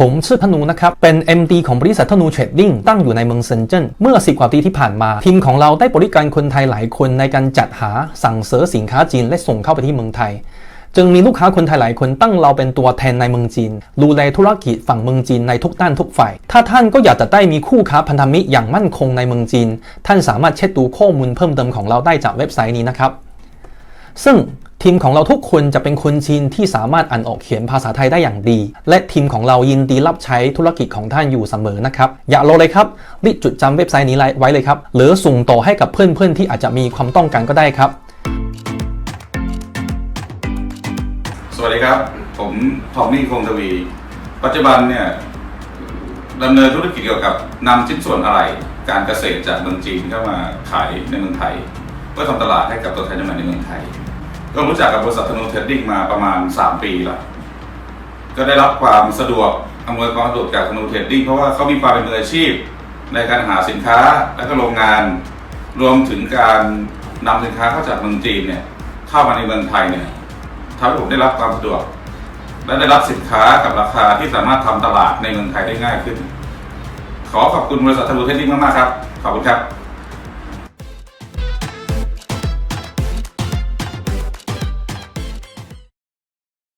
ผมชื่อพนูนะครับ เป็น MD ของบริษัทธนูเทรดดิ้งตั้งอยู่ในเมืองเซินเจิ้นเมื่อ 10 กว่าปีที่ผ่านมา ทีมของเราได้บริการคนไทยหลายคนในการจัดหาสั่งซื้อสินค้าจีนและส่งเข้าไปที่เมืองไทย จึงมีลูกค้าคนไทยหลายคนตั้งเราเป็นตัวแทนในเมืองจีนดูแลธุรกิจฝั่งเมืองจีนในทุกด้านทุกฝ่าย ถ้าท่านก็อยากจะได้มีคู่ค้าพันธมิตรอย่างมั่นคงในเมืองจีน ท่านสามารถเช็คดูข้อมูลเพิ่มเติมของเราได้จากเว็บไซต์นี้นะครับซึ่ง ทีมของเราทุกคนจะเป็นคนจีนที่สามารถอ่านออกเขียนภาษาไทยได้อย่างดี และทีมของเรายินดีรับใช้ธุรกิจของท่านอยู่เสมอนะครับ อย่ารอเลยครับรีบจดจำเว็บไซต์นี้ไว้เลยครับ หรือส่งต่อให้กับเพื่อนๆที่อาจจะมีความต้องการก็ได้ครับ สวัสดีครับ ผมทอมมี่คงทวี ปัจจุบันเนี่ยดำเนินธุรกิจเกี่ยวกับนำชิ้นส่วนอะไร การเกษตรจากเมืองจีนเข้ามาขายในเมืองไทย เพื่อทำตลาดให้กับตัวแทนจำหน่ายในเมืองไทย ก็รู้จักกับบริษัทธนูเทรดดิ้งมาประมาณ 3 ปีแล้วก็ได้รับความสะดวกอำนวยความสะดวกจากธนูเทรดดิ้งเพราะว่าเขามีความเป็นมืออาชีพ ในการหาสินค้าและก็โรงงาน รวมถึงการนำสินค้าเข้าจากเมืองจีนเนี่ยเข้ามาในเมืองไทยเนี่ยทำให้ผมได้รับความสะดวก และได้รับสินค้ากับราคาที่สามารถทำตลาดในเมืองไทยได้ง่ายขึ้น ขอขอบคุณบริษัทธนูเทรดดิ้งมากๆครับ ขอบคุณครับ